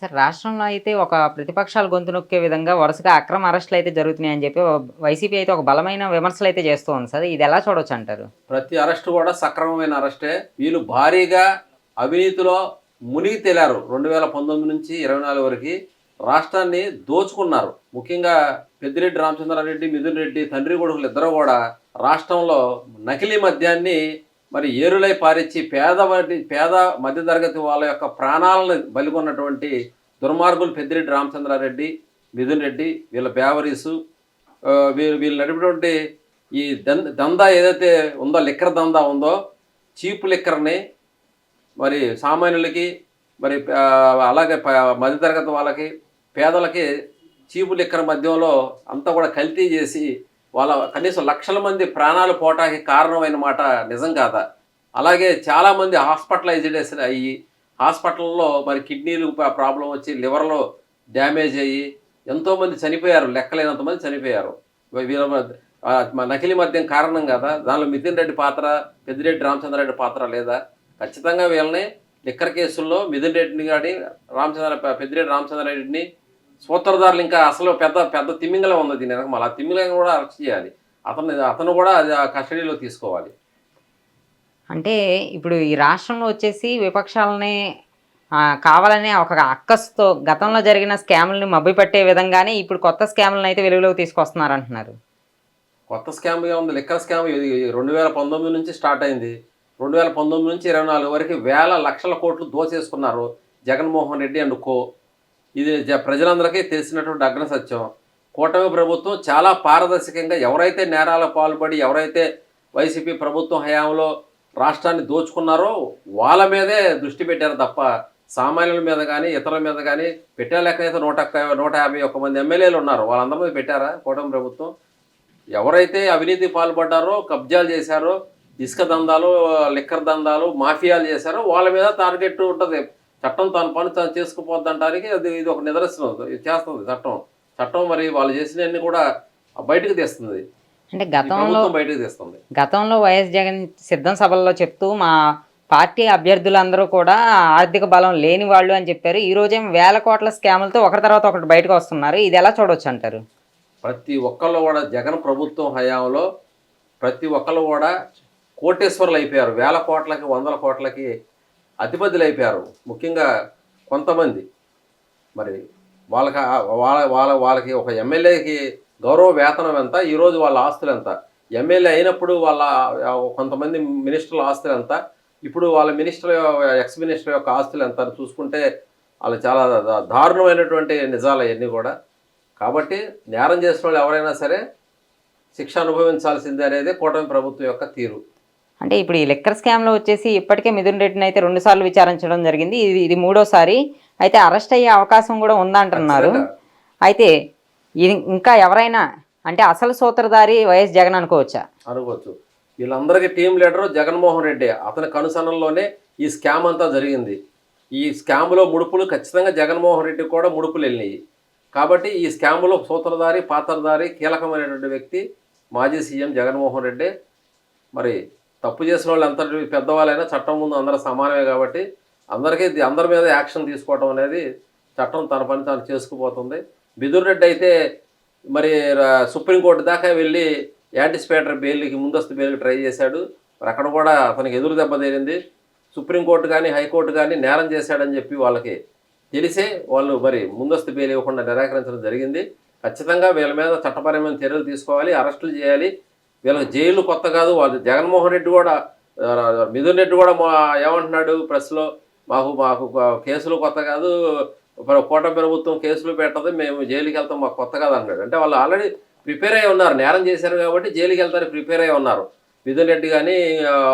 Sir రాష్ట్రంలో అయితే ఒక ప్రతిపక్షాలు గొంతు నొక్కే విధంగా వరుసగా అక్రమ అరెస్టులు అయితే జరుగుతున్నాయని చెప్పి వైసీపీ అయితే ఒక బలమైన విమర్శలు అయితే చేస్తూ ఉంది సార్. ఇది ఎలా చూడొచ్చు అంటారు? ప్రతి అరెస్ట్ కూడా సక్రమమైన అరెస్టే. వీళ్ళు భారీగా అవినీతిలో మునిగి తేలారు. రెండు వేల పంతొమ్మిది నుంచి ఇరవై నాలుగు వరకు రాష్ట్రాన్ని దోచుకున్నారు. ముఖ్యంగా పెద్దిరెడ్డి రామచంద్రారెడ్డి మిథున్ రెడ్డి తండ్రి కొడుకులు ఇద్దరు కూడా రాష్ట్రంలో నకిలీ మద్యాన్ని మరి ఏరులై పారిచ్చి పేదవాటి పేద మధ్యతరగతి వాళ్ళ యొక్క ప్రాణాలను బలికొన్నటువంటి దుర్మార్గులు పెద్దిరెడ్డి రామచంద్రారెడ్డి మిథున్ రెడ్డి వీళ్ళ బేవరీసు వీళ్ళు వీళ్ళు నడిపినటువంటి ఈ దందా ఏదైతే ఉందో లిక్కర్ దందా ఉందో చీప్ లిక్కర్ని మరి సామాన్యులకి మరి అలాగే మధ్యతరగతి వాళ్ళకి పేదలకి చీపు లిక్కర్ మధ్యంలో అంతా కూడా కల్తీ చేసి వాళ్ళ కనీసం లక్షల మంది ప్రాణాలు పోవటానికి కారణమైన మాట నిజం కాదా? అలాగే చాలామంది హాస్పిటలైజ్డ్ అయ్యి హాస్పిటల్లో మరి కిడ్నీలు ప్రాబ్లం వచ్చి లివర్లో డ్యామేజ్ అయ్యి ఎంతోమంది చనిపోయారు లెక్కలేనంత మంది చనిపోయారు. వీళ్ళ మధ్య- నకిలీ మద్యం కారణం కదా? దానిలో మిథున్ రెడ్డి పాత్ర పెద్దిరెడ్డి రామచంద్రారెడ్డి పాత్ర లేదా? ఖచ్చితంగా వీళ్ళని లిక్కర్ కేసుల్లో మిథున్ రెడ్డిని కానీ రామచంద్ర పెద్దిరెడ్డి రామచంద్రారెడ్డిని సూత్రధారులు ఇంకా అసలు పెద్ద పెద్ద తిమ్మింగలం ఉంది దీని వెనక మళ్ళీ. తిమ్మింగలం కూడా అరెస్ట్ చేయాలి. అతను అతను కూడా కస్టడీలో తీసుకోవాలి. అంటే ఇప్పుడు ఈ రాష్ట్రంలో వచ్చేసి విపక్షాలని కావాలనే ఒక అక్కస్తో గతంలో జరిగిన స్కాములని మభ్యపెట్టే విధంగానే ఇప్పుడు కొత్త స్కాములను అయితే వెలుగులోకి తీసుకొస్తున్నారు అంటున్నారు కొత్త స్కామ్ ఉంది. లిక్కర్ స్కామ్ ఇది రెండు వేల పంతొమ్మిది నుంచి స్టార్ట్ అయింది. రెండు వేల పంతొమ్మిది నుంచి ఇరవై నాలుగు వరకు వేల లక్షల కోట్లు దోచేసుకున్నారు జగన్మోహన్ రెడ్డి అండ్ కో. ఇది జ- ప్రజలందరికీ తెలిసినటువంటి అగ్న సత్యం. కూటమి ప్రభుత్వం చాలా పారదర్శకంగా ఎవరైతే నేరాల పాల్పడి ఎవరైతే వైసీపీ ప్రభుత్వం హయాంలో రాష్ట్రాన్ని దోచుకున్నారో వాళ్ళ మీదే దృష్టి పెట్టారు తప్ప సామాన్యుల మీద కానీ ఇతరుల మీద కానీ పెట్టే లెక్కనైతే నూట నూట యాభై ఒక్క మంది ఎమ్మెల్యేలు ఉన్నారు. వాళ్ళందరి మీద పెట్టారా కూటమి ప్రభుత్వం? ఎవరైతే అవినీతి పాల్పడ్డారో కబ్జాలు చేశారో ఇసుక దందాలు లిక్కర్ దందాలు మాఫియాలు చేశారో వాళ్ళ మీద టార్గెట్ ఉంటుంది. చట్టం తన పని తాను చేసుకుపోద్దంటానికి అది ఇది ఒక నిదర్శనం చేస్తుంది చట్టం. చట్టం మరి వాళ్ళు చేసినవన్నీ కూడా బయటకు తీస్తుంది. అంటే గతంలో బయటకు తీస్తుంది. గతంలో వైఎస్ జగన్ సిద్ధం సభల్లో చెప్తూ మా పార్టీ అభ్యర్థులందరూ కూడా ఆర్థిక బలం లేని వాళ్ళు అని చెప్పారు. ఈ రోజేం వేల కోట్ల స్కాములతో ఒకరి తర్వాత ఒకటి బయటకు వస్తున్నారు. ఇది ఎలా చూడొచ్చు అంటారు? ప్రతి ఒక్కళ్ళు కూడా జగన్ ప్రభుత్వం హయాంలో ప్రతి ఒక్కళ్ళు కూడా కోటేశ్వర్లు అయిపోయారు. వేల కోట్లకి వందల కోట్లకి అధిపతులు అయిపోయారు ముఖ్యంగా కొంతమంది. మరి వాళ్ళకి వాళ్ళ వాళ్ళ వాళ్ళకి ఒక ఎమ్మెల్యేకి గౌరవ వేతనం ఎంత? ఈరోజు వాళ్ళ ఆస్తులు ఎంత? ఎమ్మెల్యే అయినప్పుడు వాళ్ళ కొంతమంది మినిస్టర్ల ఆస్తులు ఎంత? ఇప్పుడు వాళ్ళ మినిస్టర్ ఎక్స్ మినిస్టర్ యొక్క ఆస్తులు ఎంత చూసుకుంటే వాళ్ళు చాలా దారుణమైనటువంటి నిజాలు అవన్నీ కూడా. కాబట్టి నేరం చేసిన వాళ్ళు ఎవరైనా సరే శిక్ష అనుభవించాల్సిందే అనేది కూటమి ప్రభుత్వం యొక్క తీరు. అంటే ఇప్పుడు ఈ లెక్కర్ స్కామ్లో వచ్చేసి ఇప్పటికే మిథున్ రెడ్డిని అయితే రెండు సార్లు విచారించడం జరిగింది. ఇది ఇది మూడోసారి. అయితే అరెస్ట్ అయ్యే అవకాశం కూడా ఉందంటున్నారు. అయితే ఇది ఇంకా ఎవరైనా అంటే అసలు సూత్రధారి వైఎస్ జగన్ అనుకోవచ్చా? అనుకోవచ్చు. వీళ్ళందరికీ టీం లీడరు జగన్మోహన్ రెడ్డి. అతని కనుసనల్లోనే ఈ స్కామ్ అంతా జరిగింది. ఈ స్కామ్లో ముడుపులు ఖచ్చితంగా జగన్మోహన్ రెడ్డికి కూడా ముడుపులు వెళ్ళినాయి. కాబట్టి ఈ స్కామ్లో సూత్రధారి పాత్రధారి కీలకమైనటువంటి వ్యక్తి మాజీ సీఎం జగన్మోహన్ రెడ్డి. మరి తప్పు చేసిన వాళ్ళు ఎంత పెద్దవాళ్ళైనా చట్టం ముందు అందరూ సమానమే కాబట్టి అందరికీ అందరి మీద యాక్షన్ తీసుకోవటం అనేది చట్టం తన పని తాను చేసుకుపోతుంది. బిదుర్ రెడ్డి అయితే మరి రా- సుప్రీంకోర్టు దాకా వెళ్ళి యాంటిసిపేటర్ బెయిల్కి ముందస్తు బెయిల్కి ట్రై చేశాడు. మరి అక్కడ కూడా అతనికి ఎదురు దెబ్బ తేలింది సుప్రీంకోర్టు కానీ హైకోర్టు కానీ నేరం చేశాడని చెప్పి వాళ్ళకి తెలిసే వాళ్ళు మరి ముందస్తు బెయిల్ ఇవ్వకుండా నిరాకరించడం జరిగింది. ఖచ్చితంగా వీళ్ళ మీద చట్టపరమైన చర్యలు తీసుకోవాలి అరెస్టులు చేయాలి. వీళ్ళకి జైలు కొత్త కాదు వాళ్ళు జగన్మోహన్ రెడ్డి కూడా మిథున్ రెడ్డి కూడా మా ఏమంటున్నాడు ప్రెస్లో మాకు మాకు కేసులు కొత్త కాదు కూటమి ప్రభుత్వం కేసులు పెట్టదు మేము జైలుకి వెళ్తాం మాకు కొత్త కాదు అన్నాడు. అంటే వాళ్ళు ఆల్రెడీ ప్రిపేర్ అయి ఉన్నారు నేరం చేశారు కాబట్టి జైలుకి వెళ్తారని ప్రిపేర్ అయి ఉన్నారు. మిథున్ రెడ్డి కానీ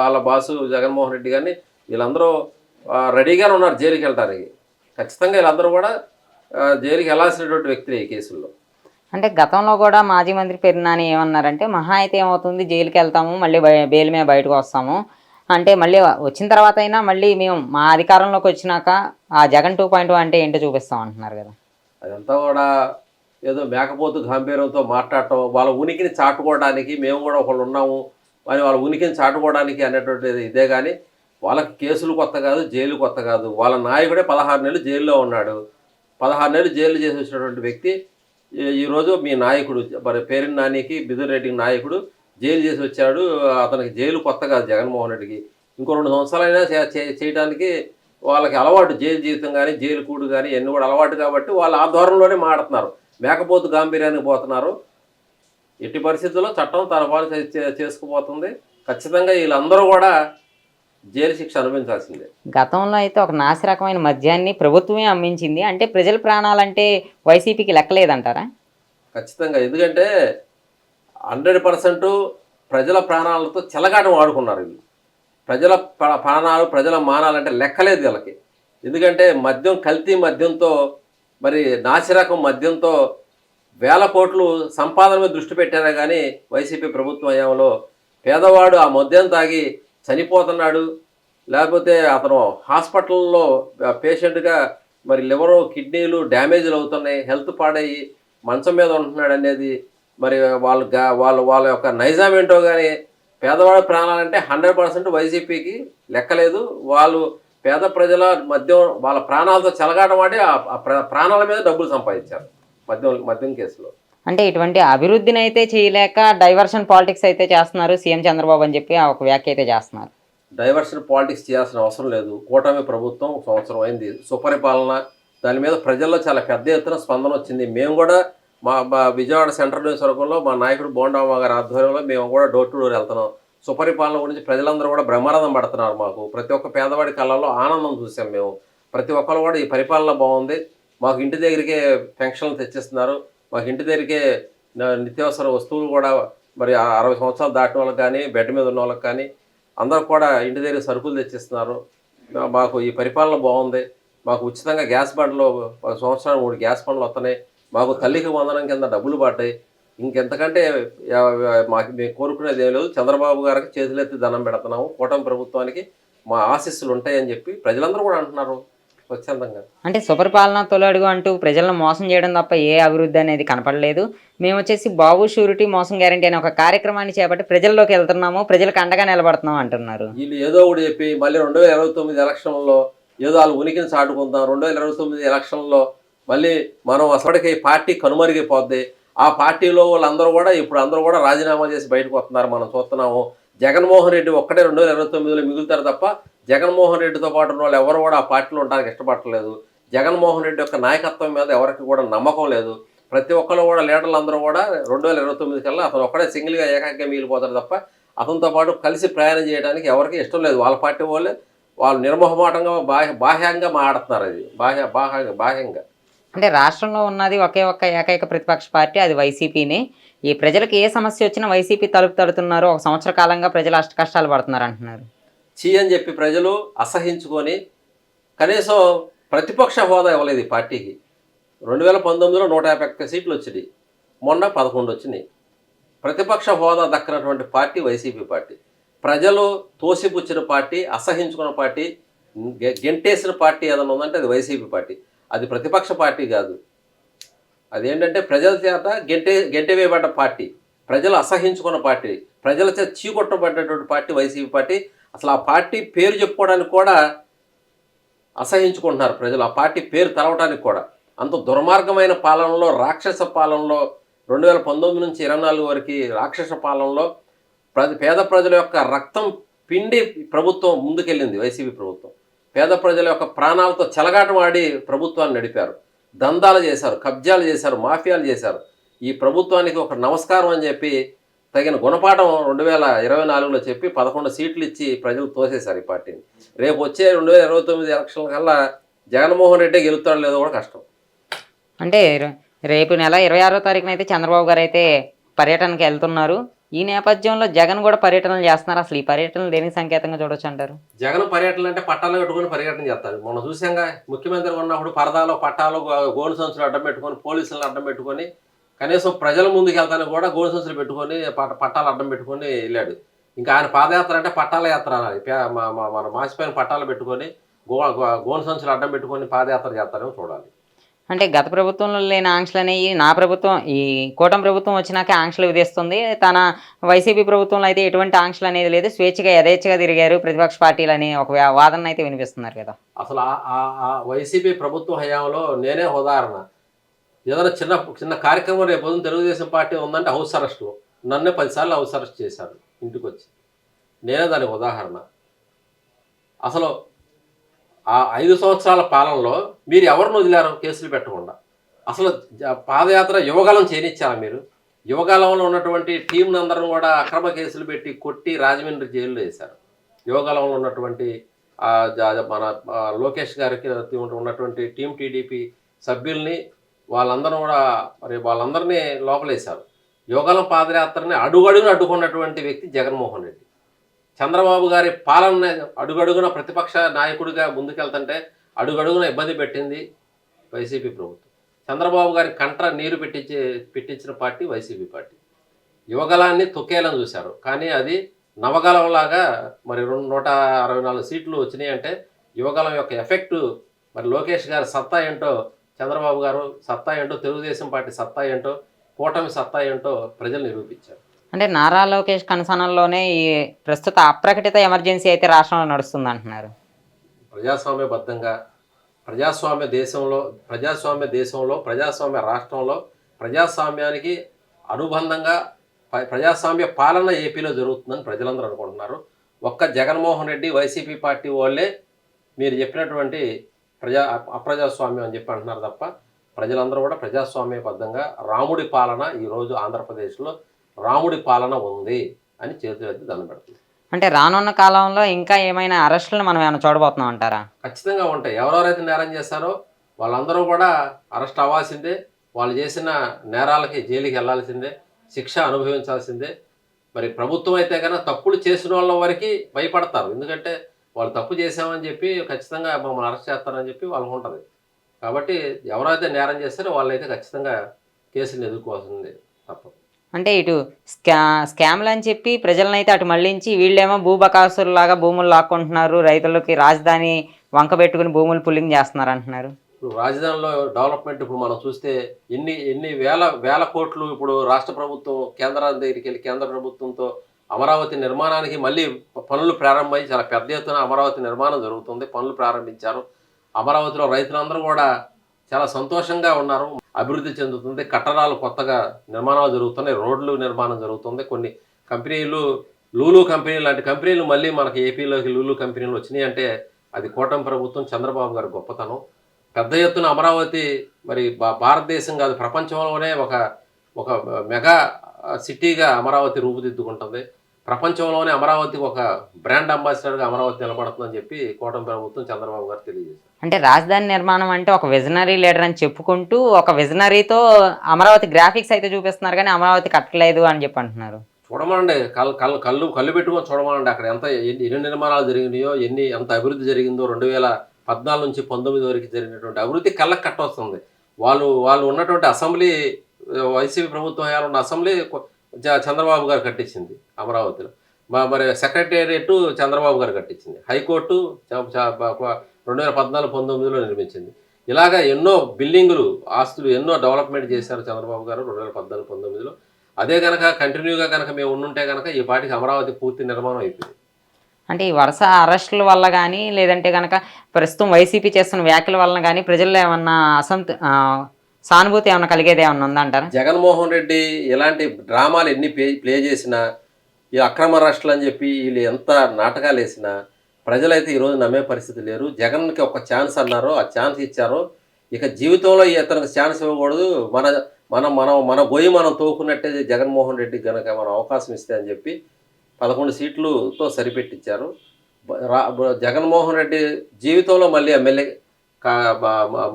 వాళ్ళ బాసు జగన్మోహన్ రెడ్డి కానీ వీళ్ళందరూ రెడీగానే ఉన్నారు జైలుకి వెళ్తారు ఖచ్చితంగా వీళ్ళందరూ కూడా జైలుకి వెళ్ళాల్సినటువంటి వ్యక్తులు ఈ కేసుల్లో. అంటే గతంలో కూడా మాజీ మంత్రి పెరినాని ఏమన్నారంటే మహా అయితే ఏమవుతుంది? జైలుకి వెళ్తాము మళ్ళీ బెయిల్ మీద బయటకు వస్తాము. అంటే మళ్ళీ వచ్చిన తర్వాత అయినా మళ్ళీ మేము మా అధికారంలోకి వచ్చినాక ఆ జగన్ టూ పాయింట్ అంటే ఏంటో చూపిస్తాం అంటున్నారు కదా. అదంతా కూడా ఏదో మేకపోతు గంభీరంతో మాట్లాడటం వాళ్ళ ఉనికిని చాటుకోవడానికి మేము కూడా ఒకళ్ళు ఉన్నాము మరి వాళ్ళ ఉనికిని చాటుకోవడానికి అనేటువంటిది ఇదే కానీ వాళ్ళకి కేసులు కొత్త కాదు జైలు కొత్త కాదు. వాళ్ళ నాయకుడే పదహారు నెలలు జైల్లో ఉన్నాడు. పదహారు నెలలు జైలు చేసి వచ్చినటువంటి వ్యక్తి ఈరోజు మీ నాయకుడు మరి పేరిన నానికి బిదురు రెడ్డి నాయకుడు జైలు చేసి వచ్చాడు. అతనికి జైలు కొత్త కాదు జగన్మోహన్ రెడ్డికి. ఇంకో రెండు సంవత్సరాలైనా చే- చేయడానికి వాళ్ళకి అలవాటు జైలు జీవితం కానీ జైలు కూడు కానీ ఇవన్నీ కూడా అలవాటు కాబట్టి వాళ్ళు ఆ ధోరణిలోనే మాడుతున్నారు మేకపోతు గాంభీర్యానికి పోతున్నారు. ఎట్టి పరిస్థితుల్లో చట్టం తన పాలు చే- చేసుకుపోతుంది. ఖచ్చితంగా వీళ్ళందరూ కూడా జైలు శిక్ష అనుభవించాల్సిందే. గతంలో అయితే ఒక నాసి రకమైన మద్యాన్ని ప్రభుత్వమే అమ్మించింది. అంటే ప్రజల ప్రాణాలంటే వైసీపీకి లెక్కలేదంటారా? ఖచ్చితంగా. ఎందుకంటే హండ్రెడ్ పర్సెంట్ ప్రజల ప్రాణాలతో చెలగాటం ఆడుకున్నారు వీళ్ళు ప్రజల ప్ర- ప్రాణాలు ప్రజల మానాలంటే లెక్కలేదు వీళ్ళకి. ఎందుకంటే మద్యం కల్తీ మద్యంతో మరి నాసిరకం మద్యంతో వేల కోట్లు సంపాదన మీద దృష్టి పెట్టారే కానీ వైసీపీ ప్రభుత్వం హయాంలో పేదవాడు ఆ మద్యం తాగి చనిపోతున్నాడు. లేకపోతే అతను హాస్పిటల్లో పేషెంట్గా మరి లివరు కిడ్నీలు డ్యామేజ్లు అవుతున్నాయి హెల్త్ పాడయ్యి మంచం మీద ఉంటున్నాడు అనేది మరి వాళ్ళు గా వాళ్ళ వాళ్ళ యొక్క నైజాం ఏంటో కానీ పేదవాడి ప్రాణాలంటే హండ్రెడ్ పర్సెంట్ వైసీపీకి లెక్కలేదు. వాళ్ళు పేద ప్రజల మద్యం వాళ్ళ ప్రాణాలతో చెలగాటం ఆ ఆ ప్రాణాల మీద డబ్బులు సంపాదించారు. మద్యం మద్యం కేసులో. అంటే ఇటువంటి అభివృద్ధిని అయితే చేయలేక డైవర్షన్ పాలిటిక్స్ అయితే చేస్తున్నారు సీఎం చంద్రబాబు అని చెప్పి ఒక వ్యాఖ్య అయితే చేస్తున్నారు. డైవర్షన్ పాలిటిక్స్ చేయాల్సిన అవసరం లేదు. కూటమి ప్రభుత్వం ఒక సంవత్సరం అయింది. సుపరిపాలన దాని మీద ప్రజల్లో చాలా పెద్ద ఎత్తున స్పందన వచ్చింది. మేము కూడా మా మా విజయవాడ సెంట్రల్ నియోజకవర్గంలో మా నాయకుడు బోండామ్మ గారి ఆధ్వర్యంలో మేము కూడా డోర్ టు డోర్ వెళ్తున్నాం. సుపరిపాలన గురించి ప్రజలందరూ కూడా బ్రహ్మానందం పడుతున్నారు మాకు. ప్రతి ఒక్క పేదవాడి కళ్ళల్లో ఆనందం చూసాం మేము. ప్రతి ఒక్కరు కూడా ఈ పరిపాలన బాగుంది. మాకు ఇంటి దగ్గరికే పెన్షన్లు తెచ్చిస్తున్నారు. మాకు ఇంటి దగ్గరికే నిత్యావసర వస్తువులు కూడా మరి అరవై సంవత్సరాలు దాటిన వాళ్ళకి కానీ బెడ్ మీద ఉన్న వాళ్ళకి కానీ అందరూ కూడా ఇంటి దగ్గర సరుకులు తెచ్చిస్తున్నారు. మాకు ఈ పరిపాలన బాగుంది. మాకు ఉచితంగా గ్యాస్ బండ్లు ఒక సంవత్సరం మూడు గ్యాస్ బండ్లు వస్తున్నాయి. మాకు తల్లికి వందనం కింద డబ్బులు పడ్డాయి. ఇంకెంతకంటే మాకు మేము కోరుకునేది ఏం లేదు. చంద్రబాబు గారికి చేతులెత్తి దండం పెడుతున్నాము. కూటమి ప్రభుత్వానికి మా ఆశీస్సులు ఉంటాయని చెప్పి ప్రజలందరూ కూడా అంటున్నారు. స్వచ్ఛందంగా అంటే సుపరిపాలన తొలడుగు అంటూ ప్రజలను మోసం చేయడం తప్ప ఏ అభివృద్ధి అనేది కనపడలేదు. మేము వచ్చేసి బాబు షూరిటీ మోసం గ్యారంటీ అనే ఒక కార్యక్రమాన్ని చేపట్టి ప్రజల్లోకి వెళ్తున్నాము ప్రజలకు అండగా నిలబడుతున్నాం అంటున్నారు. వీళ్ళు ఏదో ఒకటి చెప్పి మళ్ళీ రెండు వేల ఇరవై తొమ్మిది ఎలక్షన్లో ఏదో వాళ్ళ ఉనికిని చాటుకుందాం రెండు వేల ఇరవై తొమ్మిది ఎలక్షన్లో మళ్ళీ మనం అసలుకి పార్టీ కనుమరిగిపోద్ది. ఆ పార్టీలో వాళ్ళందరూ కూడా ఇప్పుడు అందరూ కూడా రాజీనామా చేసి బయటకు వస్తున్నారు మనం చూస్తున్నాము. జగన్మోహన్ రెడ్డి ఒక్కటే రెండు వేల ఇరవై తొమ్మిదిలో మిగులుతారు తప్ప జగన్మోహన్ రెడ్డితో పాటు ఉన్న వాళ్ళు ఎవరు కూడా ఆ పార్టీలో ఉండడానికి ఇష్టపడట్లేదు. జగన్మోహన్ రెడ్డి యొక్క నాయకత్వం మీద ఎవరికి కూడా నమ్మకం లేదు. ప్రతి ఒక్కరు కూడా లీడర్లు అందరూ కూడా రెండు వేల ఇరవై తొమ్మిది కల్లా అతను ఒక్కడే సింగిల్గా ఏకాగ్గా మిగిలిపోతారు తప్ప అతనితో పాటు కలిసి ప్రయాణం చేయడానికి ఎవరికి ఇష్టం లేదు. వాళ్ళ పార్టీ వాళ్ళే వాళ్ళు నిర్మోహమాటంగా బాహ్య బాహ్యంగా మాట్లాడుతున్నారు అది. బాహ్య బాహ్యంగా బాహ్యంగా. అంటే రాష్ట్రంలో ఉన్నది ఒకే ఒక్క ఏకైక ప్రతిపక్ష పార్టీ అది వైసీపీనే. ఈ ప్రజలకు ఏ సమస్య వచ్చినా వైసీపీ తలుపు తడుతున్నారు. ఒక సంవత్సర కాలంగా ప్రజలు అష్ట కష్టాలు పడుతున్నారు అంటున్నారు. చీ అని చెప్పి ప్రజలు అసహించుకొని కనీసం ప్రతిపక్ష హోదా ఇవ్వలేదు ఈ పార్టీకి. రెండు వేల పంతొమ్మిదిలో నూట యాభై ఒక్క సీట్లు వచ్చినాయి. మొన్న పదకొండు వచ్చినాయి. ప్రతిపక్ష హోదా దక్కనటువంటి పార్టీ వైసీపీ పార్టీ. ప్రజలు తోసిపుచ్చిన పార్టీ అసహించుకున్న పార్టీ గెంటేసిన పార్టీ ఏదైనా ఉందంటే అది వైసీపీ పార్టీ. అది ప్రతిపక్ష పార్టీ కాదు. అదేంటంటే ప్రజల చేత గెంటే గెంటవేయబడ్డ పార్టీ. ప్రజలు అసహించుకున్న పార్టీ. ప్రజల చేత చీకొట్టబడ్డటువంటి పార్టీ వైసీపీ పార్టీ. అసలు ఆ పార్టీ పేరు చెప్పుకోవడానికి కూడా అసహించుకుంటున్నారు ప్రజలు. ఆ పార్టీ పేరు తెలవడానికి కూడా. అంత దుర్మార్గమైన పాలనలో రాక్షస పాలనలో రెండు వేల పంతొమ్మిది నుంచి ఇరవై నాలుగు వరకు రాక్షస పాలనలో పేద ప్రజల యొక్క రక్తం పిండి ప్రభుత్వం ముందుకెళ్ళింది వైసీపీ ప్రభుత్వం. పేద ప్రజల యొక్క ప్రాణాలతో చెలగాటం ఆడి ప్రభుత్వాన్ని నడిపారు. దందాలు చేశారు కబ్జాలు చేశారు మాఫియాలు చేశారు. ఈ ప్రభుత్వానికి ఒక నమస్కారం అని చెప్పి తగిన గుణపాఠం రెండు వేల ఇరవై నాలుగులో చెప్పి పదకొండు సీట్లు ఇచ్చి ప్రజలు తోసేశారు ఈ పార్టీని. రేపు వచ్చే రెండు వేల ఇరవై తొమ్మిది ఎలక్షన్ల కల్లా జగన్మోహన్ రెడ్డి గెలుస్తాడో లేదో కూడా కష్టం. అంటే రేపు నెల ఇరవై ఆరో తారీఖున అయితే చంద్రబాబు గారు అయితే పర్యటనకి వెళ్తున్నారు. ఈ నేపథ్యంలో జగన్ కూడా పర్యటనలు చేస్తున్నారు. అసలు ఈ పర్యటనలు దేనికి సంకేతంగా చూడొచ్చు అంటారు? జగన్ పర్యటన అంటే పట్టాలు కట్టుకొని పర్యటన చేస్తారు. మనం చూసాంగా ముఖ్యమంత్రి ఉన్నప్పుడు పరదాలో పట్టాలు గో- గోను సంచులు అడ్డం పెట్టుకొని పోలీసులను అడ్డం పెట్టుకొని కనీసం ప్రజల ముందుకు వెళ్తానికి కూడా గోను సంచులు పెట్టుకొని పట్ట- పట్టాలు అడ్డం పెట్టుకొని వెళ్ళాడు. ఇంకా ఆయన పాదయాత్ర అంటే పట్టాల యాత్ర అనాలి. మన మాసిపోయిన పట్టాలు పెట్టుకొని గో గో- గోను సంచులు అడ్డం పెట్టుకొని పాదయాత్ర చేస్తారేమో చూడాలి. అంటే గత ప్రభుత్వంలో లేని ఆంక్షలు అనేవి నా ప్రభుత్వం ఈ కూటమి ప్రభుత్వం వచ్చినాక ఆంక్షలు విధిస్తుంది. తన వైసీపీ ప్రభుత్వంలో అయితే ఎటువంటి ఆంక్షలు అనేది లేదు. స్వేచ్ఛగా యథేచ్ఛగా తిరిగారు ప్రతిపక్ష పార్టీలు అని ఒక వాదన అయితే వినిపిస్తున్నారు కదా. అసలు ఆ- ఆ- ఆ వైసీపీ ప్రభుత్వ హయాంలో నేనే ఉదాహరణ. ఏదైనా చిన్న చిన్న కార్యక్రమం రేపు తెలుగుదేశం పార్టీ ఉందంటే హౌస్ అరెస్ట్ నన్నే పదిసార్లు హౌస్ అరెస్ట్ చేశారు ఇంటికి వచ్చి నేనే దానికి ఉదాహరణ. అసలు ఆ ఐదు సంవత్సరాల పాలనలో మీరు ఎవరిని వదిలారు కేసులు పెట్టకుండా? అసలు పాదయాత్ర యువగాలం చేయనిచ్చారా మీరు? యువగాలంలో ఉన్నటువంటి టీంని అందరం కూడా అక్రమ కేసులు పెట్టి కొట్టి రాజమండ్రి జైల్లో వేశారు. యువగాలంలో ఉన్నటువంటి మన లోకేష్ గారికి ఉన్నటువంటి టీం టీడీపీ సభ్యుల్ని వాళ్ళందరూ కూడా మరి వాళ్ళందరినీ లోపలేశారు. యోగాలం పాదయాత్రని అడుగడుగున అడ్డుకున్నటువంటి వ్యక్తి జగన్మోహన్ రెడ్డి. చంద్రబాబు గారి పాలన అడుగడుగున ప్రతిపక్ష నాయకుడిగా ముందుకెళ్తుంటే అడుగడుగున ఇబ్బంది పెట్టింది వైసీపీ ప్రభుత్వం. చంద్రబాబు గారి కంట్ర నీరు పెట్టించి పెట్టించిన పార్టీ వైసీపీ పార్టీ. యువగలాన్ని తొక్కేయాలని చూశారు. కానీ అది నవగలంలాగా మరి రెండు నూట అరవై నాలుగు సీట్లు వచ్చినాయి అంటే యువగలం యొక్క ఎఫెక్టు మరి లోకేష్ గారి సత్తా ఏంటో చంద్రబాబు గారు సత్తా ఏంటో తెలుగుదేశం పార్టీ సత్తా ఏంటో కూటమి సత్తా ఏంటో ప్రజలు నిరూపించారు. అంటే నారా లోకేష్ కనసనంలోనే ఈ ప్రస్తుత అప్రకటిత ఎమర్జెన్సీ అయితే రాష్ట్రంలో నడుస్తుంది అంటున్నారు. ప్రజాస్వామ్యబద్ధంగా ప్రజాస్వామ్య దేశంలో ప్రజాస్వామ్య దేశంలో ప్రజాస్వామ్య రాష్ట్రంలో ప్రజాస్వామ్యానికి అనుబంధంగా ప్రజాస్వామ్య పాలన ఏపీలో జరుగుతుందని ప్రజలందరూ అనుకుంటున్నారు. ఒక్క జగన్మోహన్ రెడ్డి వైసీపీ పార్టీ వాళ్ళే మీరు చెప్పినటువంటి ప్రజా అప్రజాస్వామ్యం అని చెప్పి అంటున్నారు తప్ప ప్రజలందరూ కూడా ప్రజాస్వామ్యబద్ధంగా రాముడి పాలన ఈరోజు ఆంధ్రప్రదేశ్లో రాముడి పాలన ఉంది అని చేతులు ఎత్తి దండం పెడుతుంది. అంటే రానున్న కాలంలో ఇంకా ఏమైనా అరెస్టులను మనం ఏమైనా చూడబోతున్నాం అంటారా? ఖచ్చితంగా ఉంటాయి. ఎవరెవరైతే నేరం చేశారో వాళ్ళందరూ కూడా అరెస్ట్ అవ్వాల్సిందే. వాళ్ళు చేసిన నేరాలకి జైలుకి వెళ్ళాల్సిందే. శిక్ష అనుభవించాల్సిందే. మరి ప్రభుత్వం అయితే కనుక తప్పులు చేసిన వాళ్ళ వరకు భయపడతారు. ఎందుకంటే వాళ్ళు తప్పు చేశామని చెప్పి ఖచ్చితంగా మమ్మల్ని అరెస్ట్ చేస్తారని చెప్పి వాళ్ళకు ఉంటుంది. కాబట్టి ఎవరైతే నేరం చేస్తారో వాళ్ళైతే ఖచ్చితంగా కేసులు ఎదుర్కోవాల్సిందే తప్పదు అంటే ఇటు స్కా స్కామ్లు అని చెప్పి ప్రజలను అయితే అటు మళ్ళించి వీళ్ళేమో భూబకాసురులాగా భూములు లాక్కుంటున్నారు రైతులకి రాజధాని వంక పెట్టుకుని భూములు పుల్లింగ్ చేస్తున్నారు అంటున్నారు ఇప్పుడు రాజధానిలో డెవలప్మెంట్ ఇప్పుడు మనం చూస్తే ఎన్ని ఎన్ని వేల వేల కోట్లు ఇప్పుడు రాష్ట్ర ప్రభుత్వం కేంద్రాల దగ్గరికి వెళ్ళి కేంద్ర ప్రభుత్వంతో అమరావతి నిర్మాణానికి మళ్ళీ పనులు ప్రారంభమై చాలా పెద్ద ఎత్తున అమరావతి నిర్మాణం జరుగుతుంది. పనులు ప్రారంభించారు. అమరావతిలో రైతులందరూ కూడా చాలా సంతోషంగా ఉన్నారు. అభివృద్ధి చెందుతుంది. కట్టడాలు కొత్తగా నిర్మాణాలు జరుగుతున్నాయి. రోడ్లు నిర్మాణం జరుగుతుంది. కొన్ని కంపెనీలు లూలు కంపెనీలు లాంటి కంపెనీలు మళ్ళీ మనకి ఏపీలోకి లూలు కంపెనీలు వచ్చినాయి అంటే అది కూటమి ప్రభుత్వం చంద్రబాబు గారి గొప్పతనం. పెద్ద ఎత్తున అమరావతి మరి భా- భారతదేశం కాదు ప్రపంచంలోనే ఒక ఒక మెగా సిటీగా అమరావతి రూపుదిద్దుకుంటుంది. ప్రపంచంలోనే అమరావతి ఒక బ్రాండ్ అంబాసిడర్గా అమరావతి నిలబడుతుందని చెప్పి కూటమి ప్రభుత్వం చంద్రబాబు గారు తెలియజేశారు. అంటే రాజధాని నిర్మాణం అంటే ఒక విజనరీ లీడర్ అని చెప్పుకుంటూ ఒక విజనరీతో అమరావతి గ్రాఫిక్స్ అయితే చూపిస్తున్నారు కానీ అమరావతి కట్టలేదు అని చెప్పి అంటున్నారు. చూడమనండి కళ్ళు కళ్ళు కళ్ళు కళ్ళు పెట్టుకొని చూడమనండి. అక్కడ ఎంత ఎన్ని ఎన్ని నిర్మాణాలు జరిగినాయో ఎన్ని ఎంత అభివృద్ధి జరిగిందో రెండు వేల పద్నాలుగు నుంచి పంతొమ్మిది వరకు జరిగినటువంటి అభివృద్ధి కళ్ళకి కట్టొస్తుంది. వాళ్ళు వాళ్ళు ఉన్నటువంటి అసెంబ్లీ వైసీపీ ప్రభుత్వం హయాంలో ఉన్న అసెంబ్లీ చంద్రబాబు గారు కట్టించింది అమరావతిలో. మా- మరి సెక్రటేరియట్ చంద్రబాబు గారు కట్టించింది. హైకోర్టు రెండు వేల పద్నాలుగు పంతొమ్మిదిలో నిర్మించింది. ఇలాగా ఎన్నో బిల్డింగులు ఆస్తులు ఎన్నో డెవలప్మెంట్ చేశారు చంద్రబాబు గారు రెండు వేల పద్నాలుగు పంతొమ్మిదిలో. అదే కనుక కంటిన్యూగా కనుక మేము ఉండుంటే కనుక ఈ పాటికి అమరావతి పూర్తి నిర్మాణం అయిపోయింది. అంటే ఈ వరుస అరెస్టుల వల్ల కానీ లేదంటే కనుక ప్రస్తుతం వైసీపీ చేస్తున్న వ్యాఖ్యల వలన కానీ ప్రజల్లో ఏమన్నా అసంత సానుభూతి ఏమన్నా కలిగేది ఏమన్నా ఉందంటారా జగన్మోహన్ రెడ్డి ఇలాంటి డ్రామాలు ఎన్ని ప్లే ప్లే చేసినా ఈ అక్రమ రాష్ట్రాలు అని చెప్పి వీళ్ళు ఎంత నాటకాలు వేసినా ప్రజలైతే ఈరోజు నమ్మే పరిస్థితి లేరు. జగన్కి ఒక ఛాన్స్ అన్నారు ఆ ఛాన్స్ ఇచ్చారు ఇక జీవితంలో అతనికి ఛాన్స్ ఇవ్వకూడదు. మన మనం మనం మన గొయ్యి మనం తోకున్నట్టే జగన్మోహన్ రెడ్డి కనుక మనం అవకాశం ఇస్తే అని చెప్పి పదకొండు సీట్లుతో సరిపెట్టించారు. రా- జగన్మోహన్ రెడ్డి జీవితంలో మళ్ళీ ఎమ్మెల్యే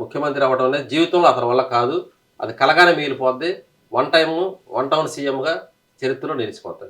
ముఖ్యమంత్రి అవ్వడం అనేది జీవితంలో అతని వల్ల కాదు. అది కలగానే మిగిలిపోద్ది. వన్ టైము వన్ టౌన్ సీఎంగా చరిత్రలో నిలిచిపోతుంది